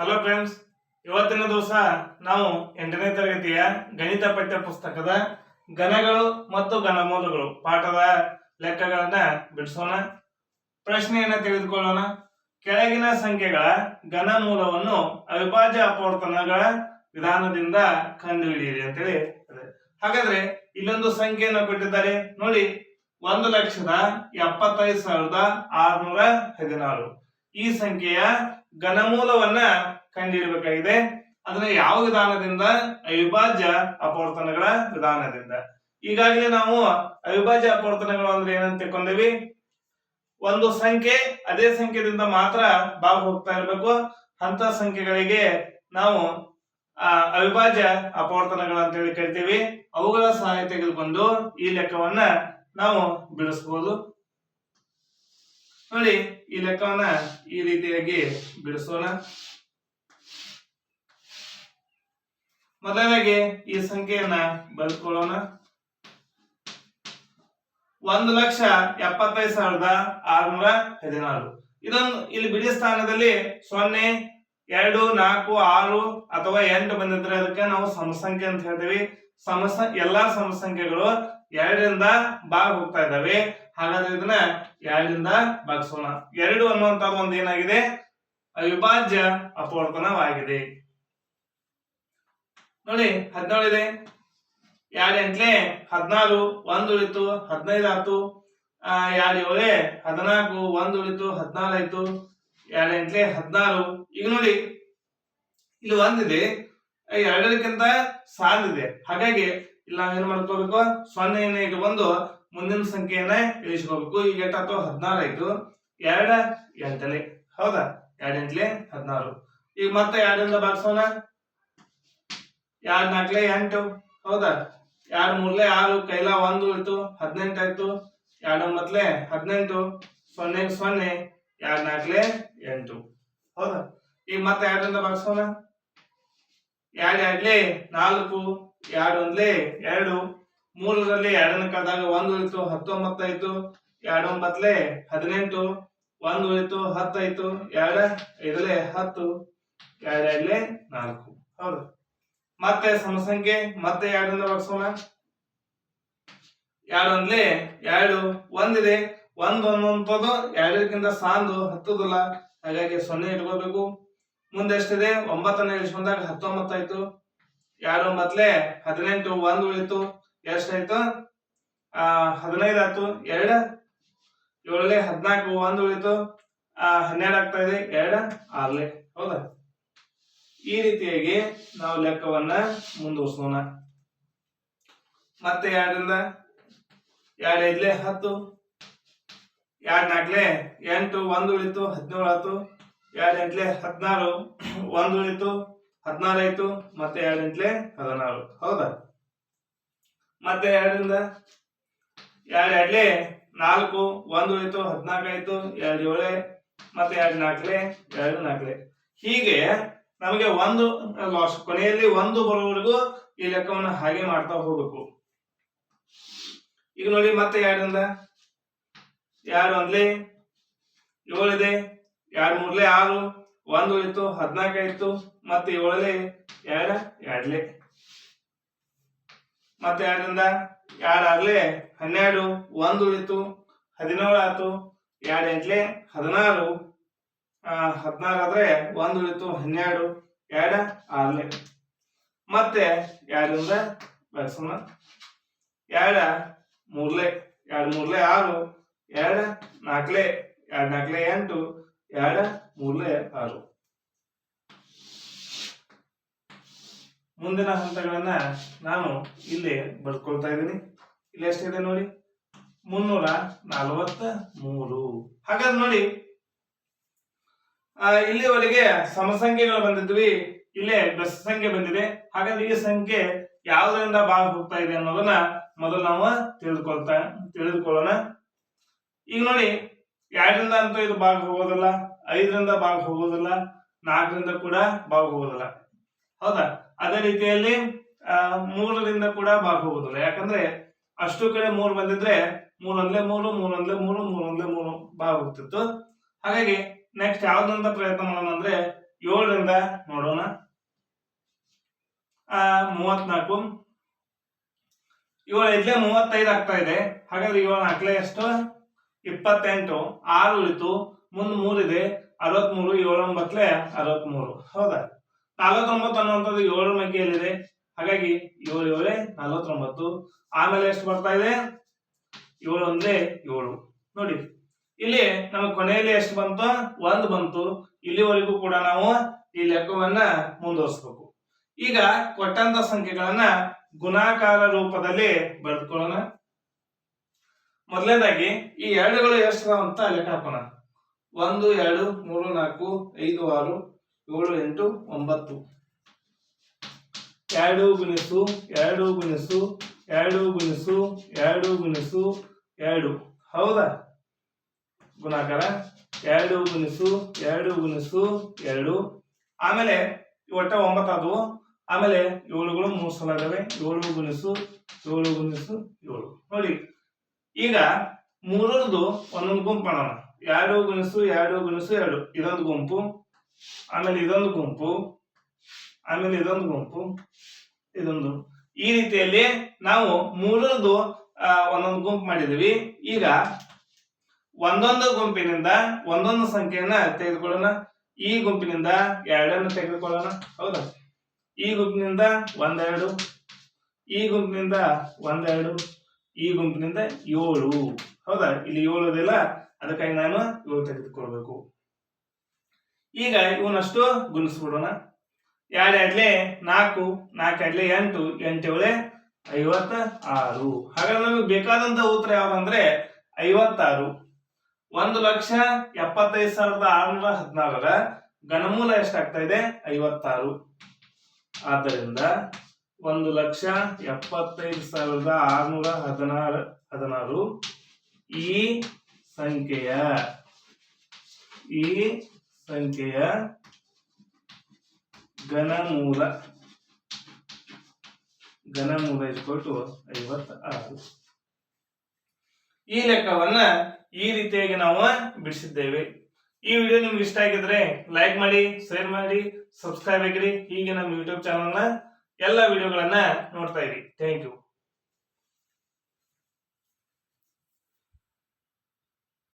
Hello friends ಇವತ್ತಿನ ದಿವಸ ನಾವು ಎಂಟನೇ ತರಗತಿಯ ಗಣಿತ ಪಠ್ಯ ಪುಸ್ತಕದ ಘನಗಳು ಮತ್ತು ಘನಮೂಲಗಳು ಪಾಠದ ಲೆಕ್ಕಗಳನ್ನ ಬಿಡಿಸೋಣ. ಪ್ರಶ್ನೆಯನ್ನ ತಿಳಿದುಕೊಳ್ಳೋಣ ಕೆಳಗಿನ ಸಂಖ್ಯೆಗಳ ಘನಮೂಲವನ್ನು ಅವಿಭಾಜ್ಯ ಅಪವರ್ತನಗಳ ವಿಧಾನದಿಂದ ಕಂಡುಹಿಡಿಯಿರಿ ಅಂತೇಳಿ ಹಾಗಾದ್ರೆ ಇಲ್ಲೊಂದು ಸಂಖ್ಯೆಯನ್ನು ಕೊಟ್ಟಿದ್ದಾರೆ. ನೋಡಿ, ಒಂದು ಲಕ್ಷದ ಎಪ್ಪತ್ತೈದು ಸಾವಿರದ ಆರುನೂರ ಹದಿನಾರು. ಈ ಸಂಖ್ಯೆಯ ಘನಮೂಲವನ್ನ ಕಂಡಿಡಬೇಕಾಗಿದೆ ಅದನ್ನ ಯಾವ ವಿಧಾನದಿಂದ? ಅವಿಭಾಜ್ಯ ಅಪವರ್ತನಗಳ ವಿಧಾನದಿಂದ. ಈಗಾಗಲೇ ನಾವು ಅವಿಭಾಜ್ಯ ಅಪವರ್ತನಗಳು ಅಂದ್ರೆ ಏನಂತ ತಿಳ್ಕೊಂಡೀವಿ? ಒಂದು ಸಂಖ್ಯೆ ಅದೇ ಸಂಖ್ಯೆದಿಂದ ಮಾತ್ರ ಭಾಗ ಹೋಗ್ತಾ ಇರಬೇಕು. ಅಂತ ಸಂಖ್ಯೆಗಳಿಗೆ ನಾವು ಆ, ಅವಿಭಾಜ್ಯ ಅಪವರ್ತನಗಳು ಅಂತೇಳಿ ಕರಿತೀವಿ. ಅವುಗಳ ಸಹಾಯ ತೆಗೆದುಕೊಂಡು ಈ ಲೆಕ್ಕವನ್ನ ನಾವು ಬಿಡಿಸಬಹುದು ನೋಡಿ ಈ ಲೆಕ್ಕವನ್ನ ಈ ರೀತಿಯಾಗಿ ಬಿಡಿಸೋಣ. ಮೊದಲಾಗಿ ಈ ಸಂಖ್ಯೆಯನ್ನ ಬರ್ಕೊಳ್ಳೋಣ ಒಂದು ಲಕ್ಷ ಎಪ್ಪತ್ತೈದು ಸಾವಿರದ ಆರ್ನೂರ ಹದಿನಾರು. ಇದೊಂದು ಇಲ್ಲಿ ಬಿಡಿ ಸ್ಥಾನದಲ್ಲಿ ಸೊನ್ನೆ, ಎರಡು, ನಾಲ್ಕು, ಆರು ಅಥವಾ ಎಂಟು ಬಂದಿದ್ರೆ ಅದಕ್ಕೆ ನಾವು ಸಮಸಂಖ್ಯೆ ಅಂತ ಹೇಳ್ತೀವಿ. ಸಮಸ, ಎಲ್ಲಾ ಸಮಸಂಖ್ಯೆಗಳು ಎರಡರಿಂದ ಭಾಗ ಹೋಗ್ತಾ ಇದ್ದಾವೆ. ಹಾಗಾದ್ರೆ ಇದನ್ನ ಎರಡರಿಂದ ಭಾಗಿಸೋಣ. ಎರಡು ಅನ್ನುವಂತ ಒಂದು ಏನಾಗಿದೆ? ಅವಿಭಾಜ್ಯ ಅಪವರ್ತನವಾಗಿದೆ. ನೋಡಿ ಹದಿನೇಳು ಇದೆ. ಎರಡು ಎಂಟ್ಲೆ ಹದಿನಾರು ಒಂದು ಉಳಿತು ಹದಿನೈದು ಆಯ್ತು. ಆ, ಎರಡು ಏಳೆ ಹದಿನಾಲ್ಕು ಒಂದು ಉಳಿತು ಹದಿನಾರು ಆಯ್ತು. ಎರಡು ಎಂಟ್ಲೆ ಹದಿನಾರು. ಈಗ ನೋಡಿ ಇಲ್ಲಿ ಒಂದಿದೆ. ಎರಡಕ್ಕಿಂತ ಸಾಲಿದೆ ಹಾಗಾಗಿ ಇಲ್ಲಿ ನಾವೇನ್ ಮಾಡ್ಕೋಬೇಕು? ಸೊನ್ನೆಯನ್ನೇ ಇಟ್ಟು ಬಂದು ಮುಂದಿನ ಸಂಖ್ಯೆಯನ್ನ ಇಳಿಸ್ಕೋಬೇಕು. ಈಗ ಎಷ್ಟಾಯ್ತು ಹದಿನಾರು ಆಯ್ತು. ಎರಡ ಎಂಟಲೆ ಹೌದಾ? ಎರಡೆಂಟ್ಲೆ, ಹದಿನಾರು. ಈಗ ಮತ್ತೆ ಎರಡರಿಂದ ಭಾಗಿಸೋಣ. ಎರಡ್ ನಾಲ್ಕಲೆ ಎಂಟು. ಹೌದಾ? ಎರಡ್ ಮೂರ್ಲೆ ಆರು, ಕೈಲ ಒಂದು ಉಳಿತು ಹದಿನೆಂಟು ಆಯ್ತು. ಎರಡ್ ಒಂಬತ್ಲೆ ಹದಿನೆಂಟು. ಸೊನ್ನೆ ಸೊನ್ನೆ ಎರಡ್ ನಾಲ್ಕಲೆ ಎಂಟು. ಹೌದಾ? ಈಗ ಮತ್ತೆ ಎರಡರಿಂದ ಭಾಗಿಸೋಣ. ಎರಡ್, ಎರಡ್ಲೆ ನಾಲ್ಕು. ಎರಡ್ ಒಂದ್ಲೆ ಎರಡು. ಮೂರರಲ್ಲಿ ಎರಡನ್ನ ಕಳೆದಾಗ ಒಂದು ಉಳಿತು ಹತ್ತೊಂಬತ್ತಾಯ್ತು ಎರಡು ಒಂಬತ್ಲೆ ಹದಿನೆಂಟು. ಒಂದು ಉಳಿತು ಹತ್ತಾಯ್ತು ಎರಡ ಐದಲೆ ಹತ್ತು. ಎರಡಲೆ ನಾಲ್ಕು. ಹೌದು. ಮತ್ತೆ ಸಮಸಂಖ್ಯೆ, ಮತ್ತೆ ಎರಡರಿಂದ ಎರಡು ಒಂದ್ಲೆ ಎರಡು, ಒಂದಿದೆ. ಒಂದು ಅನ್ನುವಂಥದ್ದು ಎರಡಕ್ಕಿಂತ ಸಾಂದು, ಹತ್ತುದಿಲ್ಲ. ಹಾಗಾಗಿ ಸೊನ್ನೆ ಇಟ್ಕೋಬೇಕು ಮುಂದೆ ಎಷ್ಟಿದೆ? ಒಂಬತ್ತನೇ ಇಳಿಸ್ಕೊಂಡಾಗ ಹತ್ತೊಂಬತ್ತಾಯ್ತು ಎರಡು ಮೊದ್ಲೇ ಹದಿನೆಂಟು, ಒಂದು ಉಳಿತು ಎಷ್ಟಾಯ್ತು ಆ, ಹದಿನೈದು ಆಯ್ತು, ಎರಡು? ಏಳಲೆ ಹದಿನಾಲ್ಕು, ಒಂದು ಉಳಿತು ಆ, ಹನ್ನೆರಡು ಆಗ್ತಾ ಇದೆ, ಎರಡು? ಆರ್ಲೆ. ಹೌದಾ? ಈ ರೀತಿಯಾಗಿ ನಾವು ಲೆಕ್ಕವನ್ನ ಮುಂದುವರ್ಸೋಣ. ಮತ್ತೆ ಎರಡರಿಂದ ಎರಡು ಐದ್ಲೆ? ಹತ್ತು. ಎರಡು ನಾಲ್ಕಲೆ? ಎಂಟು, ಒಂದು ಉಳಿತು ಹದಿನೇಳು ಆಯ್ತು. ಎರಡು ಎಂಟ್ಲೆ? ಹದಿನಾರು, ಒಂದು ಉಳಿತು ಆಯ್ತು, ಮತ್ತೆ ಎರಡಿಂದ್ಲೆ ಹದಿನಾರು. ಹೌದಾ? ಮತ್ತೆ ಎರಡರಿಂದ ಎರಡು ಎರಡ್ಲೆ ನಾಲ್ಕು, ಒಂದು ಉಳಿತು ಹದಿನಾಲ್ಕು ಆಯ್ತು, ಎರಡು ಏಳೆ, ಮತ್ತೆ ಎರಡು ನಾಲ್ಕಲೆ ಎರಡು ನಾಲ್ಕಲೆ ಹೀಗೆ ನಮಗೆ ಒಂದು ಲಾಸ್ ಕೊನೆಯಲ್ಲಿ ಒಂದು ಬರುವವರೆಗೂ ಈ ಲೆಕ್ಕವನ್ನು ಹಾಗೆ ಮಾಡ್ತಾ ಹೋಗ್ಬೇಕು. ಈಗ ನೋಡಿ ಮತ್ತೆ ಎರಡರಿಂದ ಎರಡು ಒಂದ್ಲೆ? ಏಳಿದೆ ಎರಡು ಮೂರ್ಲೆ? ಆರು. ಒಂದು ಉಳಿತು ಹದಿನಾಲ್ಕು ಆಯ್ತು, ಮತ್ತೆ ಏಳಲೆ ಎರಡು ಎರಡ್ಲೆ. ಮತ್ತೆ ಎರಡರಿಂದ ಎರಡು ಆಗ್ಲೆ ಹನ್ನೆರಡು, ಒಂದು ಉಳಿತು ಹದಿನೇಳು ಆಯ್ತು ಎರಡು ಎಂಟ್ಲೆ? ಹದಿನಾರು. ಹದಿನಾರು ಆದ್ರೆ ಒಂದು ಉಳಿತು ಹನ್ನೆರಡು ಎರಡ ಆರ್ಲೆ. ಮತ್ತೆ ಎರಡರಿಂದ ಬೆಳೆಸೋಣ ಎರಡ ಮೂರ್ಲೆ. ಎರಡು ಮೂರ್ಲೆ? ಆರು. ಎರಡ ನಾಲ್ಕಲೆ. ಎರಡು ನಾಲ್ಕಲೆ? ಎಂಟು. ಎರಡ ಮೂರ್ಲೆ ಆರು. ಮುಂದಿನ ಹಂತಗಳನ್ನ ನಾನು ಇಲ್ಲಿ ಬರ್ಕೊಳ್ತಾ ಇದ್ದೀನಿ. ಇಲ್ಲಿ ಎಷ್ಟಿದೆ ನೋಡಿ? ಮುನ್ನೂರ ನಲವತ್ತ ಮೂರು. ಹಾಗಾದ್ರೆ ನೋಡಿ ಇಲ್ಲಿವರೆಗೆ ಸಮಸಂಖ್ಯೆಗಳು ಬಂದಿದ್ವಿ, ಇಲ್ಲೇ ಬೆಸ ಸಂಖ್ಯೆ ಬಂದಿದೆ. ಹಾಗಾದ್ರೆ ಈ ಸಂಖ್ಯೆ ಯಾವುದರಿಂದ ಭಾಗ ಹೋಗ್ತಾ ಇದೆ ಅನ್ನೋದನ್ನ ಮೊದಲು ನಾವು ತಿಳಿದುಕೊಳ್ತಾ, ತಿಳಿದುಕೊಳ್ಳೋಣ. ಈಗ ನೋಡಿ ಎರಡರಿಂದ ಅಂತೂ ಇದು ಭಾಗ ಹೋಗೋದಿಲ್ಲ, ಐದರಿಂದ ಭಾಗ ಹೋಗೋದಿಲ್ಲ, ನಾಲ್ಕರಿಂದ ಕೂಡ ಭಾಗ ಹೋಗೋದಿಲ್ಲ. ಹೌದಾ? ಅದೇ ರೀತಿಯಲ್ಲಿ ಮೂರರಿಂದ ಕೂಡ ಭಾಗ ಹೋಗೋದಿಲ್ಲ. ಯಾಕಂದ್ರೆ ಅಷ್ಟು ಕಡೆ ಮೂರು ಬಂದಿದ್ರೆ ಮೂರೊಂದ್ಲೆ ಮೂರು ಮೂರೊಂದ್ಲೆ ಮೂರು ಮೂರೊಂದ್ಲೆ ಮೂರು ಭಾಗ ಹೋಗ್ತಿತ್ತು. ಹಾಗಾಗಿ ನೆಕ್ಸ್ಟ್ ಯಾವ್ದಂತ ಪ್ರಯತ್ನ ಮಾಡೋಣ ಅಂದ್ರೆ ಏಳರಿಂದ ನೋಡೋಣ. ಆ ಮೂವತ್ನಾಲ್ಕು ಏಳು ಇದ್ಲೆ ಮೂವತ್ತೈದು ಆಗ್ತಾ ಇದೆ. ಹಾಗಾದ್ರೆ ಏಳು ನಾಲ್ಕಲೆ ಎಷ್ಟು? ಇಪ್ಪತ್ತೆಂಟು, ಆರು ಉಳಿತು ಮುಂದ್ ಮೂರಿದೆ, ಅರವತ್ಮೂರು ಏಳೊಂಬತ್ಲೆ ಅರವತ್ಮೂರು. ಹೌದಾ? ನಲವತ್ತೊಂಬತ್ತು ಅನ್ನುವಂಥದ್ದು ಏಳು ಮಗ್ಗಿಯಲ್ಲಿದೆ. ಹಾಗಾಗಿ ಏಳು, ಏಳೆ, ನಲವತ್ತೊಂಬತ್ತು. ಆಮೇಲೆ ಎಷ್ಟು ಬರ್ತಾ ಇದೆ? ಏಳು ಒಂದೇ ಏಳು. ನೋಡಿ, ಇಲ್ಲಿ ನಮ್ಮ ಕೊನೆಯಲ್ಲಿ ಎಷ್ಟು ಬಂತು? ಒಂದು ಬಂತು. ಇಲ್ಲಿವರೆಗೂ ಕೂಡ ನಾವು ಈ ಲೆಕ್ಕವನ್ನ ಮುಂದುವರಿಸಬೇಕು. ಈಗ ಕೊಟ್ಟಂತ ಸಂಖ್ಯೆಗಳನ್ನ ಗುಣಾಕಾರ ರೂಪದಲ್ಲಿ ಬರೆದುಕೊಳ್ಳೋಣ. ಮೊದಲನೇದಾಗಿ, ಈ ಎರಡುಗಳು ಎಷ್ಟು ಅಂತ ಲೆಕ್ಕ ಹಾಕೋಣ. ಒಂದು, ಎರಡು, ಮೂರು, ನಾಲ್ಕು, ಐದು, ಆರು, ಏಳು, ಎಂಟು, ಒಂಬತ್ತು. ಎರಡು ಗುಣಿಸು ಎರಡು ಗುಣಿಸು ಎರಡು ಗುಣಿಸು ಎರಡು ಗುಣಿಸು, ಎರಡು. ಹೌದಾ? ಗುಣಾಕಾರ. ಎರಡು ಗುಣಿಸು ಎರಡು ಗುಣಿಸು, ಎರಡು. ಆಮೇಲೆ ಒಟ್ಟ ಒಂಬತ್ತಾದವು ಆಮೇಲೆ ಏಳುಗಳು ಮೂರು ಸಲ ಇದಾವೆ. ಏಳು ಗುಣಿಸು ಏಳು ಗುಣಿಸು, ಏಳು. ನೋಡಿ ಈಗ ಮೂರರದು ಒಂದೊಂದು ಗುಂಪು ಮಾಡೋಣ. ಎರಡು ಗುಣಿಸು ಎರಡು ಗುಣಿಸು, ಎರಡು. ಇದೊಂದು ಗುಂಪು, ಆಮೇಲೆ ಇದೊಂದು ಗುಂಪು, ಆಮೇಲೆ ಇದೊಂದು ಗುಂಪು, ಇದೊಂದು. ಈ ರೀತಿಯಲ್ಲಿ ನಾವು ಮೂರರದು ಒಂದೊಂದು ಗುಂಪು ಮಾಡಿದೀವಿ ಈಗ ಒಂದೊಂದು ಗುಂಪಿನಿಂದ ಒಂದೊಂದು ಸಂಖ್ಯೆಯನ್ನ ತೆಗೆದುಕೊಳ್ಳೋಣ. ಈ ಗುಂಪಿನಿಂದ ಎರಡನ್ನು ತೆಗೆದುಕೊಳ್ಳೋಣ. ಹೌದಾ? ಈ ಗುಂಪಿನಿಂದ ಒಂದೆರಡು, ಈ ಗುಂಪಿನಿಂದ ಒಂದೆರಡು ಈ ಗುಂಪಿನಿಂದ ಏಳು. ಹೌದಾ? ಇಲ್ಲಿ ಏಳು ಅದೆಲ್ಲ. ಅದಕ್ಕಾಗಿ ನಾನು ಏಳು ತೆಗೆದುಕೊಳ್ಬೇಕು. ಈಗ ಇವನಷ್ಟು ಗುಣಿಸ್ಬಿಡೋಣ. ಎರಡು ಎರಡ್ಲೆ ನಾಲ್ಕು ನಾಲ್ಕು ಎರಡ್ಲೆ ಎಂಟು ಎಂಟು ಏಳೆ ಐವತ್ತ ಆರು ಹಾಗಾದ್ರೆ ನಮಗೆ ಬೇಕಾದಂತ ಉತ್ತರ ಯಾವ್ದಂದ್ರೆ ಐವತ್ತಾರು. ಒಂದು ಲಕ್ಷ ಎಪ್ಪತ್ತೈದು ಸಾವಿರದ ಆರುನೂರ ಹದಿನಾರರ ಘನಮೂಲ ಎಷ್ಟಾಗ್ತಾ ಇದೆ? ಐವತ್ತಾರು. ಆದ್ದರಿಂದ ಒಂದು ಲಕ್ಷ ಎಪ್ಪತ್ತೈದು ಸಾವಿರದ ಆರುನೂರ ಹದಿನಾರು ಹದಿನಾರು. ಈ ಸಂಖ್ಯೆಯ ಈ ಸಂಖ್ಯೆಯ ಘನಮೂಲ ಘನಮೂಲ ಇಸ್ಕೊಟ್ಟು ಐವತ್ತಾರು. ಈ ಲೆಕ್ಕವನ್ನ ಈ ರೀತಿಯಾಗಿ ನಾವು ಬಿಡಿಸಿದ್ದೇವೆ. ಈ ವಿಡಿಯೋ ನಿಮ್ಗೆ ಇಷ್ಟ ಆಗಿದ್ರೆ ಲೈಕ್ ಮಾಡಿ ಶೇರ್ ಮಾಡಿ ಸಬ್ಸ್ಕ್ರೈಬ್ ಆಗಿರಿ. ಹೀಗೆ ನಮ್ಮ ಯೂಟ್ಯೂಬ್ ಚಾನಲ್ನ ಎಲ್ಲ ವಿಡಿಯೋಗಳನ್ನ ನೋಡ್ತಾ ಇರಿ. Thank you